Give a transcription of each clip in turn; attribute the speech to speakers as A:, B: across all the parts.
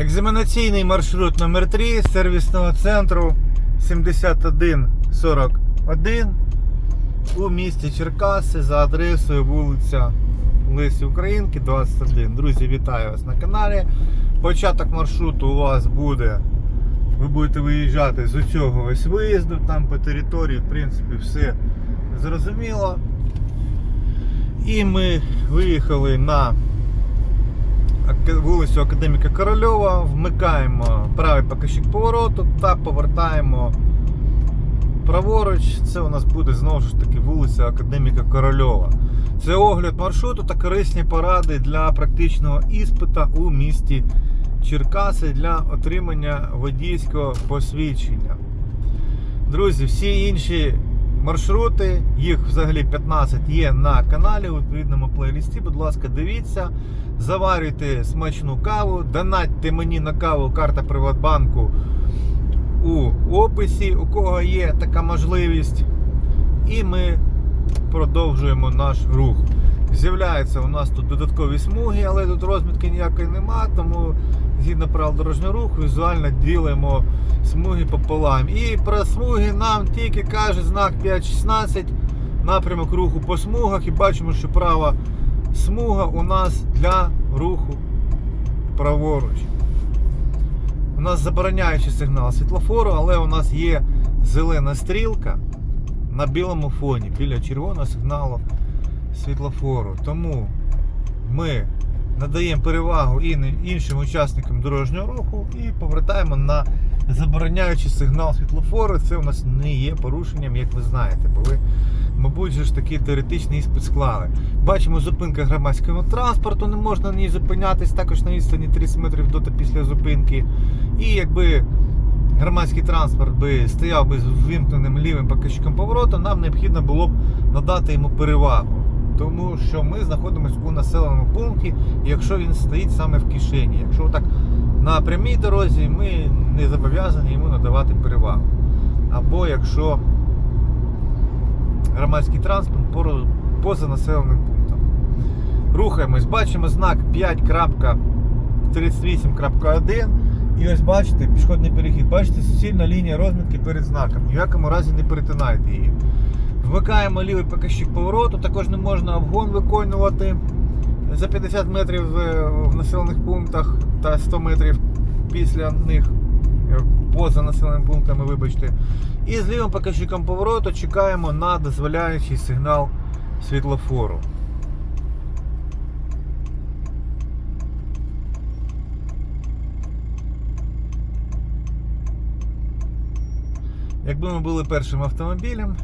A: Екзаменаційний маршрут номер 3 сервісного центру 7141 у місті Черкаси за адресою вулиця Лесі Українки, 21. Друзі, вітаю вас на каналі. Початок маршруту у вас буде. Ви будете виїжджати з цього ось виїзду, там по території, в принципі, все зрозуміло. І ми виїхали на вулицю Академіка Корольова, вмикаємо правий показчик повороту та повертаємо праворуч. Це у нас буде знову ж таки вулиця Академіка Корольова. Це огляд маршруту та корисні поради для практичного іспита у місті Черкаси для отримання водійського посвідчення. Друзі, всі інші маршрути, їх взагалі 15 є на каналі у відповідному плейлісті. Будь ласка, дивіться, заварюйте смачну каву, донатьте мені на каву карта Приватбанку у описі, у кого є така можливість. І ми продовжуємо наш рух. З'являються у нас тут додаткові смуги, але тут розмітки ніякої нема, тому згідно правил дорожнього руху візуально ділимо смуги пополам. І про смуги нам тільки каже знак 5.16, напрямок руху по смугах і бачимо, що права смуга у нас для руху праворуч. У нас забороняючий сигнал світлофору, але у нас є зелена стрілка на білому фоні біля червоного сигналу світлофору. Тому ми надаємо перевагу іншим учасникам дорожнього руху і повертаємо на забороняючий сигнал світлофору. Це у нас не є порушенням, як ви знаєте, бо ви, мабуть, ж такий теоретичний іспит склали. Бачимо зупинка громадського транспорту, не можна на ній зупинятись, також на відстані 30 метрів до та після зупинки. І якби громадський транспорт би стояв би з вимкненим лівим показчиком повороту, нам необхідно було б надати йому перевагу. Тому що ми знаходимося у населеному пункті, якщо він стоїть саме в кишені. Якщо так на прямій дорозі, ми не зобов'язані йому надавати перевагу. Або якщо громадський транспорт поза населеним пунктом. Рухаємось, бачимо знак 5.38.1. І ось бачите, пішохідний перехід. Бачите, суцільна лінія розмітки перед знаком. Ні в якому разі не перетинайте її. Вмикаємо лівий показчик повороту, також не можна обгон виконувати за 50 метрів е, в населених пунктах та 100 метрів після них е, поза населеними пунктами, вибачте. І з лівим показчиком повороту чекаємо на дозволяючий сигнал світлофору. Якби ми були першим автомобілем,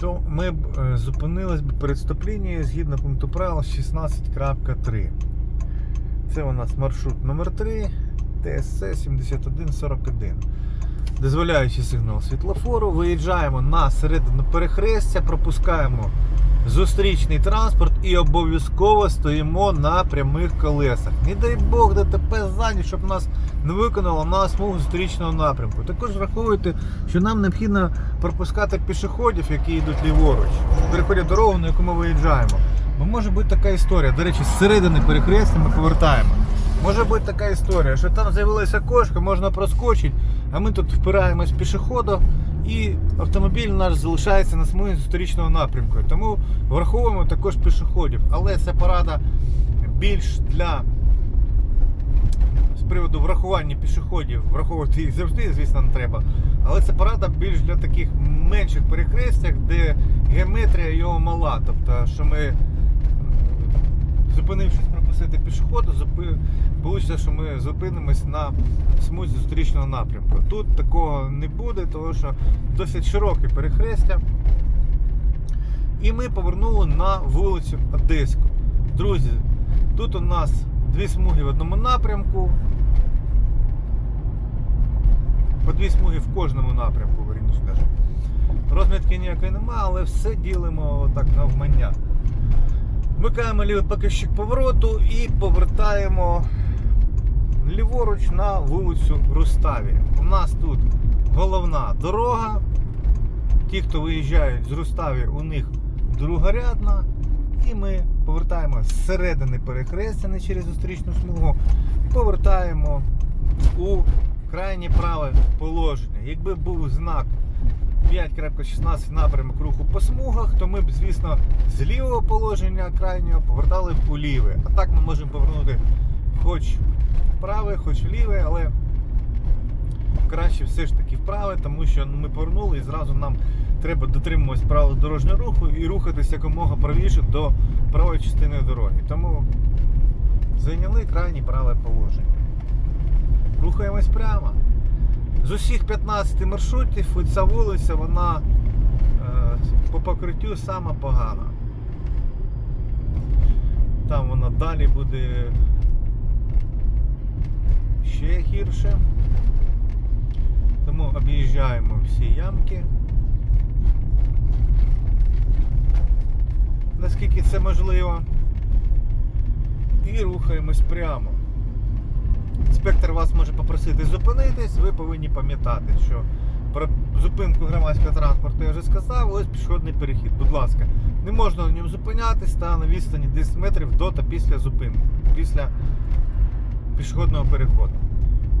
A: то ми б е, зупинились б перед стоп-лінією згідно пункту правил 16.3. Це у нас маршрут номер 3 ТСЦ 7141. Дозволяючи сигнал світлофору, виїжджаємо на середину перехрестя, пропускаємо зустрічний транспорт і обов'язково стоїмо на прямих колесах. Не дай Бог ДТП ззаді, щоб нас не виконало на смугу зустрічного напрямку. Також враховуйте, що нам необхідно пропускати пішоходів, які йдуть ліворуч, переходять дорогу, на яку ми виїжджаємо. Бо може бути така історія. До речі, з середини перехрестя ми повертаємо. Може бути така історія, що там з'явилася кошка, можна проскочити, а ми тут впираємось в пішохода і автомобіль наш залишається на смузі зустрічного напрямку. Тому враховуємо також пішоходів. Але це порада більш для приводу врахування пішоходів, враховувати їх завжди, звісно, не треба. Але це порада більш для таких менших перехрестях, де геометрія його мала. Тобто, що ми зупинившись пропустити пішоходу, вийде, що ми зупинимось на смузі зустрічного напрямку. Тут такого не буде, тому що досить широке перехрестя. І ми повернули на вулицю Одеську. Друзі, тут у нас дві смуги в одному напрямку. По дві смуги в кожному напрямку, вірніше кажу. Розмітки ніякої немає, але все ділимо отак навмання. Вмикаємо лівий показчик повороту і повертаємо ліворуч на вулицю Руставі. У нас тут головна дорога. Ті, хто виїжджають з Руставі, у них другорядна. І ми повертаємо з середини перехрестя, не через зустрічну смугу, повертаємо у крайнє праве положення. Якби був знак 5.16 напрямок руху по смугах, то ми б, звісно, з лівого положення крайнього повертали б у ліве. А так ми можемо повернути хоч в праве, хоч в ліве, але краще все ж таки вправе, тому що ми повернули і зразу нам треба дотримуватись правил дорожнього руху і рухатися якомога правіше до правої частини дороги. Тому зайняли крайнє праве положення. Рухаємось прямо. З усіх 15 маршрутів ця вулиця, вона е, по покриттю сама погана. Там вона далі буде ще гірше. Тому об'їжджаємо всі ямки. Наскільки це можливо. І рухаємось прямо. Інспектор вас може попросити зупинитись, ви повинні пам'ятати, що про зупинку громадського транспорту я вже сказав, ось пішохідний перехід. Будь ласка, не можна на ньому зупинятись та на відстані 10 метрів до та після зупинки, після пішохідного переходу.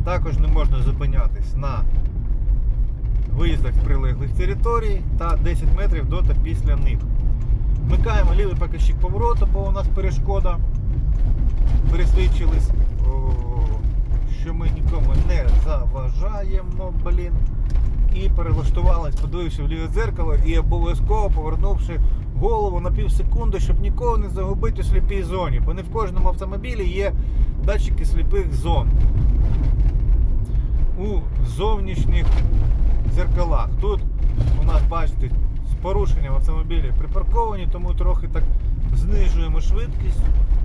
A: Також не можна зупинятись на виїздах з прилеглих територій та 10 метрів до та після них. Вмикаємо лівий показчик повороту, бо у нас перешкода. Пересвідчились, що ми нікому не заважаємо, блін. І перелаштувались, подививши в ліве дзеркало і обов'язково повернувши голову на пів секунди, щоб нікого не загубити у сліпій зоні. Бо не в кожному автомобілі є датчики сліпих зон. У зовнішніх дзеркалах. Тут у нас, бачите, з порушенням автомобілі припарковані, тому трохи так знижуємо швидкість,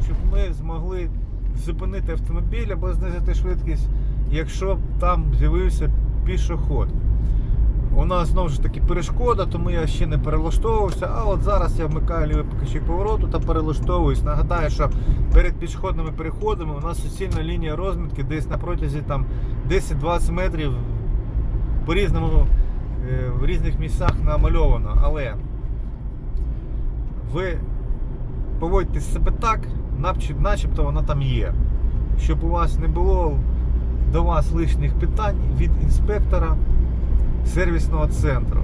A: щоб ми змогли зупинити автомобіль або знизити швидкість, якщо там з'явився пішоход. У нас знову ж таки перешкода, тому я ще не перелаштовувався. А от зараз я вмикаю лівий покажчик повороту та перелаштовуюсь. Нагадаю, що перед пішохідними переходами у нас суцільна лінія розмітки десь на протязі там 10-20 метрів по різному е, в різних місцях намальовано. Але ви поводьте себе так, начебто вона там є. Щоб у вас не було до вас лишніх питань від інспектора сервісного центру.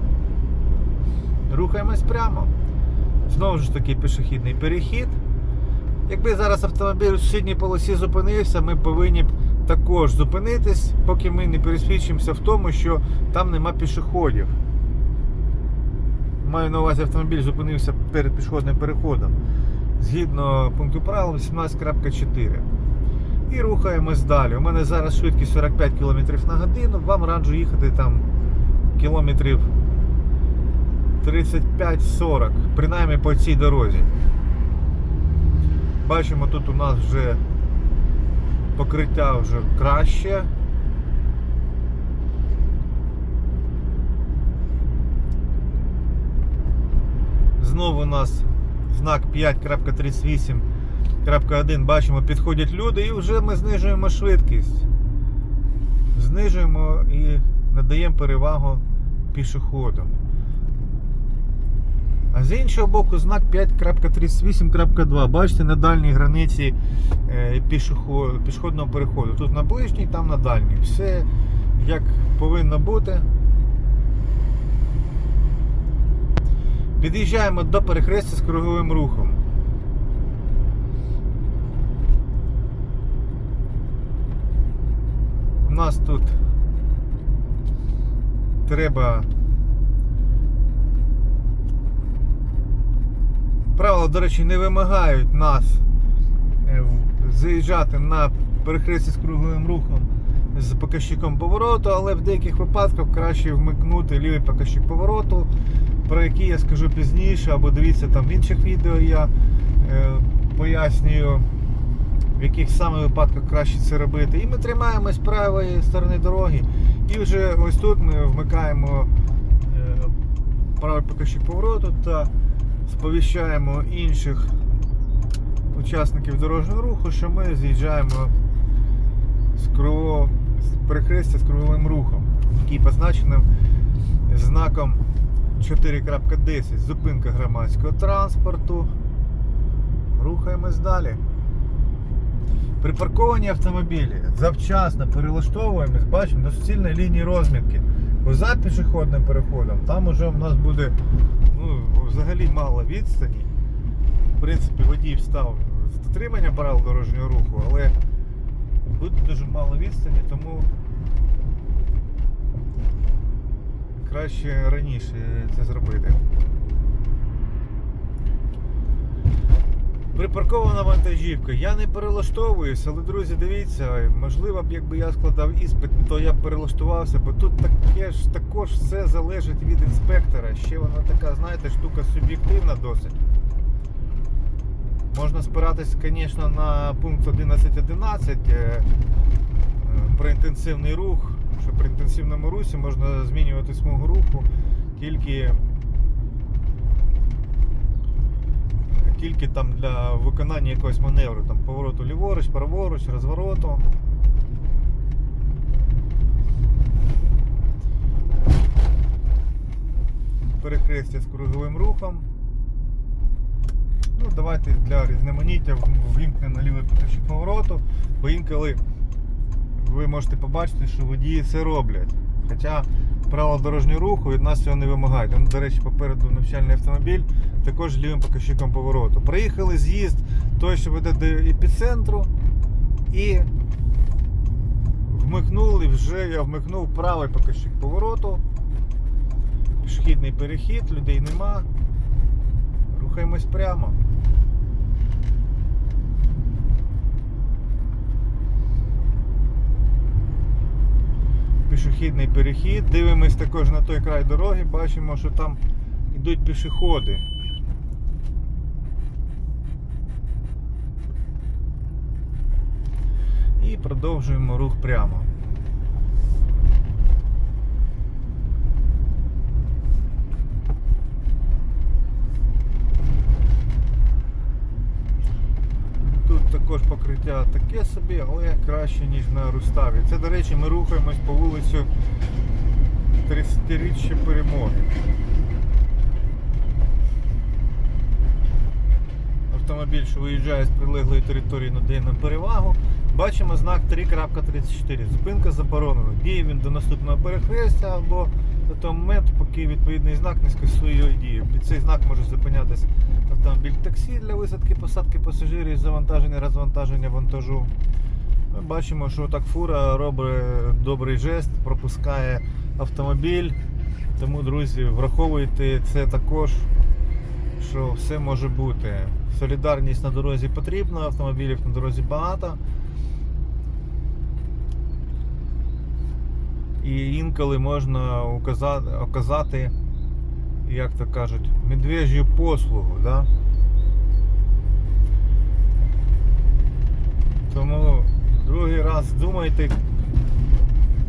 A: Рухаємось прямо. Знову ж таки пішохідний перехід. Якби зараз автомобіль у сусідній полосі зупинився, ми повинні б також зупинитись, поки ми не пересвідчимося в тому, що там нема пішоходів. Маю на увазі автомобіль зупинився перед пішохідним переходом згідно пункту правил 18.4. І рухаємось далі. У мене зараз швидкість 45 км на годину, вам раджу їхати там кілометрів 35-40, принаймні по цій дорозі. Бачимо, тут у нас вже покриття вже краще. Знову у нас знак 5.38.1. Бачимо, підходять люди і вже ми знижуємо швидкість. Знижуємо і надаємо перевагу пішоходам. А з іншого боку, знак 5.38.2. Бачите, на дальній границі е, пішохідного переходу. Тут на ближній, там на дальній. Все як повинно бути. Під'їжджаємо до перехрестя з круговим рухом. У нас тут треба. Правила, до речі, не вимагають нас е, заїжджати на перехресті з круговим рухом з показчиком повороту, але в деяких випадках краще вмикнути лівий показчик повороту, про який я скажу пізніше, або дивіться там в інших відео я е, пояснюю, в яких саме випадках краще це робити. І ми тримаємось правої сторони дороги. І вже ось тут ми вмикаємо е, правий показчик повороту та сповіщаємо інших учасників дорожнього руху, що ми з'їжджаємо з кругового з перехрестя з круговим рухом, який позначеним знаком 4.10 зупинка громадського транспорту. Рухаємось далі. Припарковані автомобілі завчасно перелаштовуємось, бачимо до суцільної лінії розмітки. Бо за пішохідним переходом там уже в нас буде ну, взагалі мало відстані. В принципі, водій встав з дотримання правил дорожнього руху, але буде дуже мало відстані, тому краще раніше це зробити. Припаркована вантажівка. Я не перелаштовуюсь, але друзі, дивіться, можливо б якби я складав іспит, то я б перелаштувався, бо тут таке ж також все залежить від інспектора. Ще вона така, знаєте, штука суб'єктивна досить. Можна спиратись, звісно, на пункт 11.11 е, е, про інтенсивний рух, що при інтенсивному русі можна змінювати смугу руху тільки тільки там для виконання якогось маневру, там повороту ліворуч, праворуч, розвороту. Перехрестя з круговим рухом. Ну, давайте для різноманіття ввімкнемо лівий поточок повороту, бо інколи ви можете побачити, що водії це роблять. Хоча правила дорожнього руху від нас цього не вимагають. Вон, до речі, попереду навчальний автомобіль, також лівим показчиком повороту. Приїхали з'їзд той, що веде до епіцентру, і вмикнули вже, я вмикнув правий показчик повороту. Пішохідний перехід, людей нема. Рухаємось прямо. Пішохідний перехід. Дивимось також на той край дороги, бачимо, що там йдуть пішоходи. І продовжуємо рух прямо. Тут також покриття таке собі, але краще, ніж на Руставі. Це, до речі, ми рухаємось по вулицю 30-річчя перемоги. Автомобіль, що виїжджає з прилеглої території, надає нам перевагу. Бачимо знак 3.34. Зупинка заборонена. Діє він до наступного перехрестя або до того моменту, поки відповідний знак не скасує його дію. Під цей знак може зупинятись автомобіль таксі для висадки, посадки пасажирів, завантаження, розвантаження вантажу. Ми бачимо, що так фура робить добрий жест, пропускає автомобіль. Тому, друзі, враховуйте це також, що все може бути. Солідарність на дорозі потрібна, автомобілів на дорозі багато. І інколи можна указати, оказати, як то кажуть, медвежью послугу. Да? Тому другий раз думайте,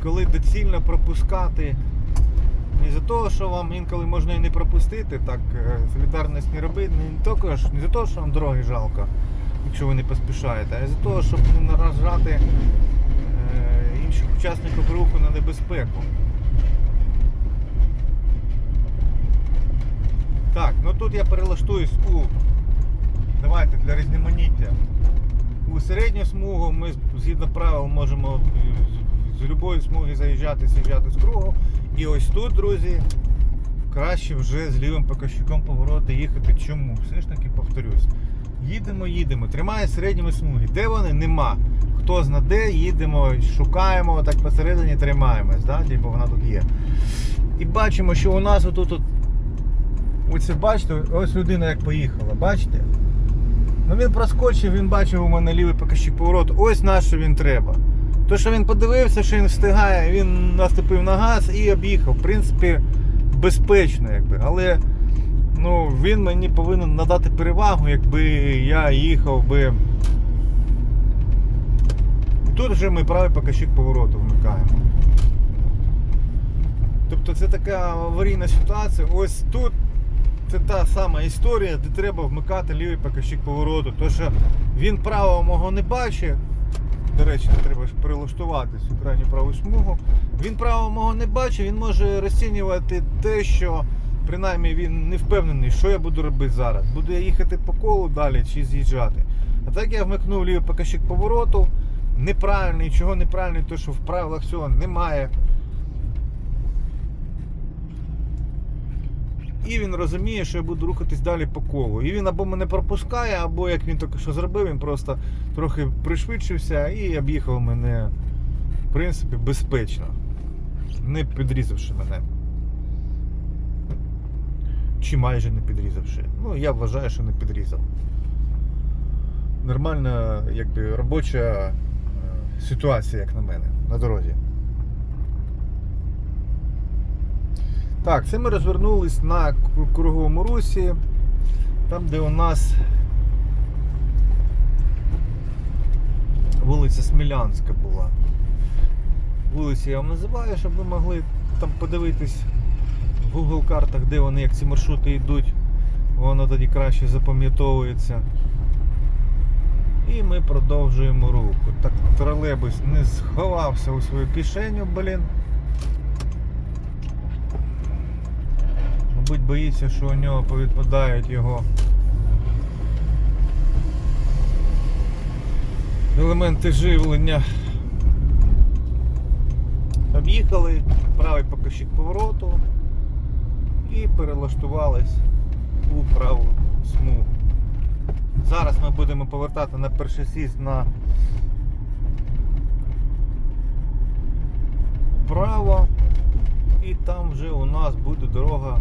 A: коли доцільно пропускати. Не за того, що вам інколи можна і не пропустити, так е, солідарність не робити, не тільки ж- не за того, що вам дороги жалко, якщо ви не поспішаєте, а за того, щоб не наражати е, інших учасників руху на небезпеку. Так, ну тут я перелаштуюсь у. Давайте для різноманіття. У середню смугу ми згідно правил можемо з- з будь-якої смуги заїжджати, з'їжджати з кругу. І ось тут, друзі, краще вже з лівим показчиком повороти їхати. Чому? Все ж таки повторюсь. Їдемо, їдемо, тримає середніми смуги. Де вони? Нема. Хто зна де, їдемо, шукаємо, так посередині тримаємось, да? Типу вона тут є. І бачимо, що у нас отут. от Оце бачите, ось людина як поїхала, бачите? Ну він проскочив, він бачив у мене лівий показчик повороту. Ось на що він треба. То, що він подивився, що він встигає, він наступив на газ і об'їхав. В принципі, безпечно, якби. Але ну, він мені повинен надати перевагу, якби я їхав би. Тут вже ми правий показчик повороту вмикаємо. Тобто це така аварійна ситуація. Ось тут це та сама історія, де треба вмикати лівий показчик повороту. Тому що він правого мого не бачить. До речі, треба ж перелаштувати цю крайню праву смугу. Він правого мого не бачить, він може розцінювати те, що принаймні він не впевнений, що я буду робити зараз. Буду я їхати по колу далі чи з'їжджати. А так я вмикнув лівий покажчик повороту. Неправильний, чого неправильний, то що в правилах цього немає. І він розуміє, що я буду рухатись далі по колу. І він або мене пропускає, або як він тільки що зробив, він просто трохи пришвидшився і об'їхав мене, в принципі, безпечно, не підрізавши мене. Чи майже не підрізавши. Ну, я вважаю, що не підрізав. Нормальна, якби робоча е, ситуація, як на мене, на дорозі. Так, це ми розвернулись на круговому русі, там, де у нас вулиця Смілянська була. Вулиці я вам називаю, щоб ви могли там подивитись в Google картах, де вони, як ці маршрути йдуть, воно тоді краще запам'ятовується. І ми продовжуємо рух. Так тролейбус не сховався у свою кишеню, блін. Мабуть, боїться, що у нього повідпадають його елементи живлення. Об'їхали правий покажчик повороту і перелаштувались у праву смугу. Зараз ми будемо повертати на перший сіст на право і там вже у нас буде дорога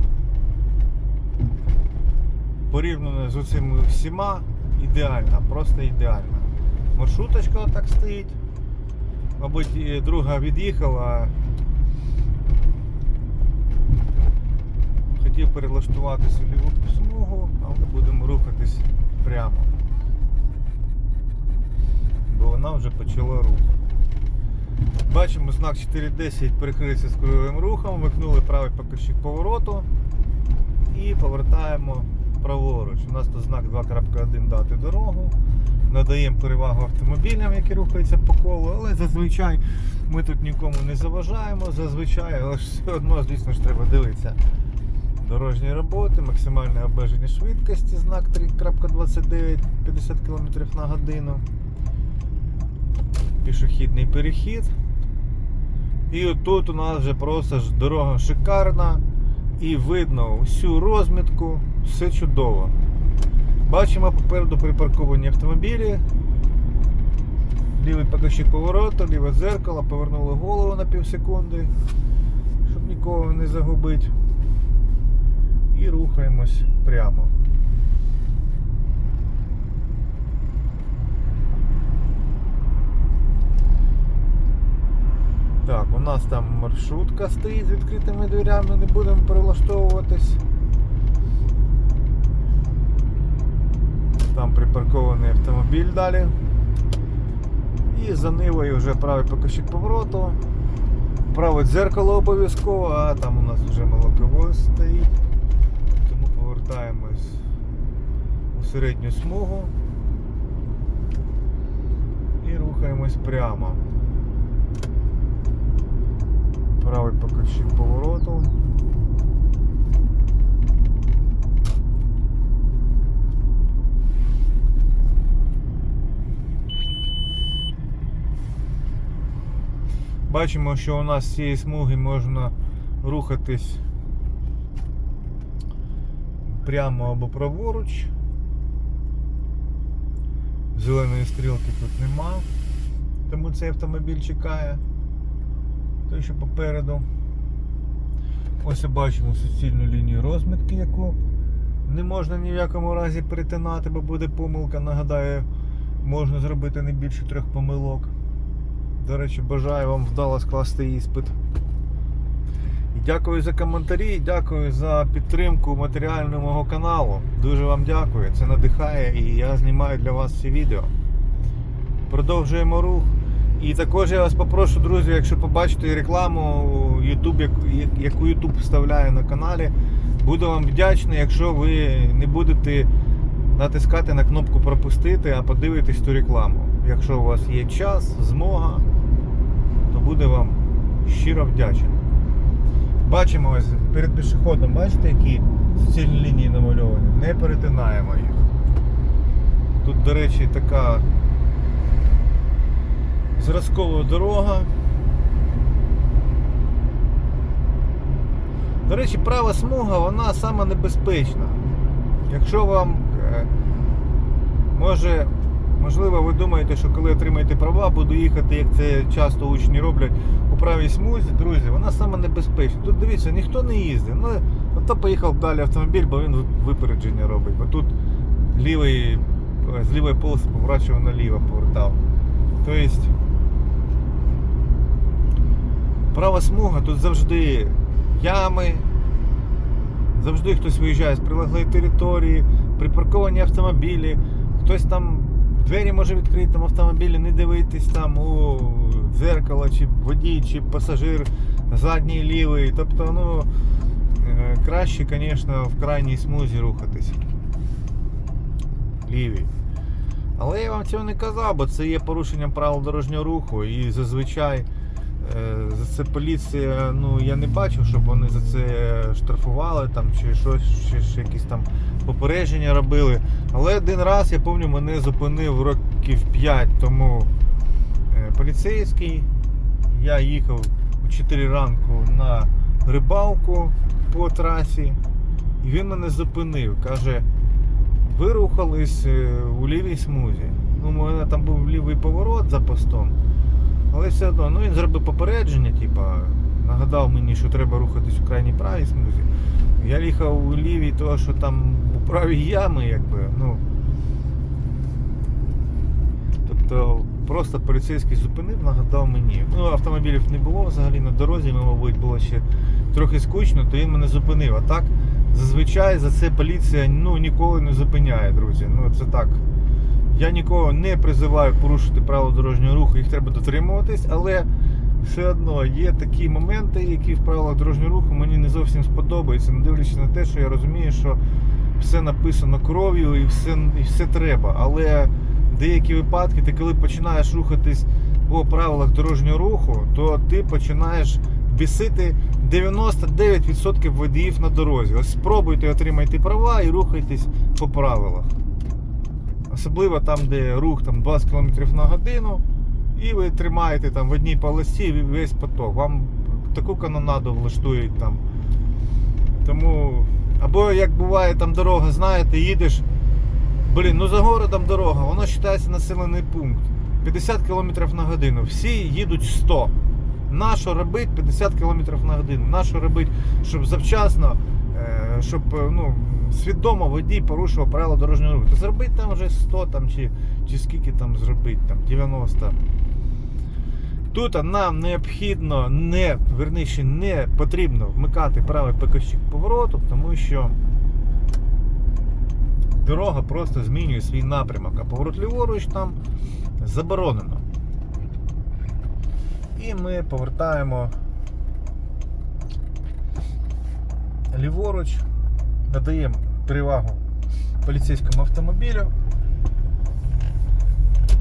A: порівняно з усіма всіма ідеальна, просто ідеальна. Маршруточка отак стоїть. Мабуть, друга від'їхала. Хотів перелаштуватися в ліву смугу, але будемо рухатись прямо. Бо вона вже почала рух. Бачимо знак 4.10 перекрився з круговим рухом, вмикнули правий покажчик повороту і повертаємо праворуч. У нас тут знак 2.1 дати дорогу. Надаємо перевагу автомобілям, які рухаються по колу, але зазвичай ми тут нікому не заважаємо, зазвичай, але ж все одно, звісно ж, треба дивитися. Дорожні роботи, максимальне обмеження швидкості, знак 3.29, 50 км на годину. Пішохідний перехід. І отут у нас вже просто дорога шикарна і видно всю розмітку, все чудово. Бачимо попереду припарковані автомобілі. Лівий покажчик повороту, ліве дзеркало, повернули голову на пів секунди, щоб нікого не загубити. І рухаємось прямо. Так, у нас там маршрутка стоїть з відкритими дверями, не будемо перелаштовуватись. Там припаркований автомобіль далі. І за нивою вже правий покажчик повороту. Праве дзеркало обов'язково, а там у нас вже молоковоз стоїть. Тому повертаємось у середню смугу і рухаємось прямо. Правий покажчик повороту. Бачимо, що у нас з цієї смуги можна рухатись прямо або праворуч. Зеленої стрілки тут нема, тому цей автомобіль чекає. Той, що попереду. Ось бачимо суцільну лінію розмітки, яку не можна ні в якому разі перетинати, бо буде помилка. Нагадаю, можна зробити не більше трьох помилок. До речі, бажаю вам вдало скласти іспит. І дякую за коментарі, дякую за підтримку матеріальну мого каналу. Дуже вам дякую. Це надихає і я знімаю для вас ці відео. Продовжуємо рух. І також я вас попрошу, друзі, якщо побачите рекламу YouTube, яку- YouTube вставляє на каналі, буду вам вдячний, якщо ви не будете натискати на кнопку пропустити, а подивитесь ту рекламу. Якщо у вас є час, змога, то буде вам щиро вдячен. Бачимо ось перед пішоходом, бачите, які суцільні лінії намальовані? Не перетинаємо їх. Тут, до речі, така зразкова дорога. До речі, права смуга, вона сама небезпечна. Якщо вам може, можливо, ви думаєте, що коли отримаєте права, буду їхати, як це часто учні роблять у правій смузі, друзі, вона саме небезпечна. Тут дивіться, ніхто не їздить. Ну, ото поїхав далі автомобіль, бо він випередження робить. Бо тут лівий, е, з лівої полоси поворачував наліво, повертав. Тобто, права смуга, тут завжди ями, завжди хтось виїжджає з прилеглої території, припарковані автомобілі, хтось там двері може відкрити там автомобілі, не дивитись там у дзеркало, чи водій, чи пасажир задній лівий. Тобто, ну е, краще, звісно, в крайній смузі рухатись. Лівій. Але я вам цього не казав, бо це є порушенням правил дорожнього руху і зазвичай. Е, За це поліція, ну я не бачив, щоб вони за це штрафували там чи щось, чи якісь там попередження робили. Але один раз я пам'ятаю, мене зупинив років 5 тому е, поліцейський. Я їхав у 4 ранку на рибалку по трасі, і він мене зупинив. Каже, ви рухались е, у лівій смузі. Ну, у мене там був лівий поворот за постом. Але все одно, ну він зробив попередження, типа, нагадав мені, що треба рухатись у крайній правій смузі. Я їхав у лівій, того що там у правій ями, якби, ну. Тобто просто поліцейський зупинив, нагадав мені. Ну, автомобілів не було взагалі на дорозі, мабуть, було ще трохи скучно, то він мене зупинив. А так, зазвичай за це поліція ну, ніколи не зупиняє, друзі. Ну це так. Я нікого не призиваю порушити правила дорожнього руху, їх треба дотримуватись, але все одно є такі моменти, які в правилах дорожнього руху мені не зовсім сподобаються, не дивлячись на те, що я розумію, що все написано кров'ю і все, і все треба. Але деякі випадки, ти коли починаєш рухатись по правилах дорожнього руху, то ти починаєш бісити 99% водіїв на дорозі. Ось спробуйте отримайте права і рухайтесь по правилах. Особливо там, де рух там, 20 км на годину, і ви тримаєте там в одній полосі весь поток. Вам таку канонаду влаштують там. Тому, або як буває там дорога, знаєте, їдеш. Блін, ну за городом дорога, воно вважається населений пункт. 50 км на годину. Всі їдуть 100. Нащо робити 50 км на годину? Нащо робити, щоб завчасно, е, щоб е, ну, свідомо водій порушував правила дорожнього руху. То зробити там вже 100 там, чи, чи скільки там зробити, там 90. Тут нам необхідно, не, верніше, не потрібно вмикати правий покажчик повороту, тому що дорога просто змінює свій напрямок, а поворот ліворуч там заборонено. І ми повертаємо ліворуч, надаємо перевагу поліцейському автомобілю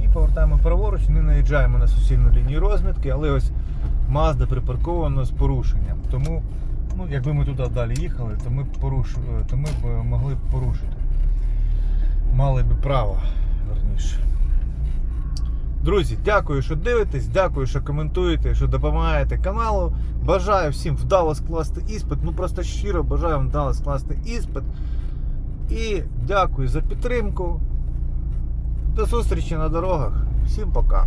A: і повертаємо праворуч, не наїжджаємо на суцільну лінію розмітки, але ось Мазда припаркована з порушенням. Тому, ну, якби ми туди далі їхали, то ми, поруш... то ми б могли б порушити. Мали б право, верніше. Друзі, дякую, що дивитесь, дякую, що коментуєте, що допомагаєте каналу. Бажаю всім вдало скласти іспит. Ну просто щиро бажаю вам вдало скласти іспит. І дякую за підтримку. До зустрічі на дорогах. Всім пока.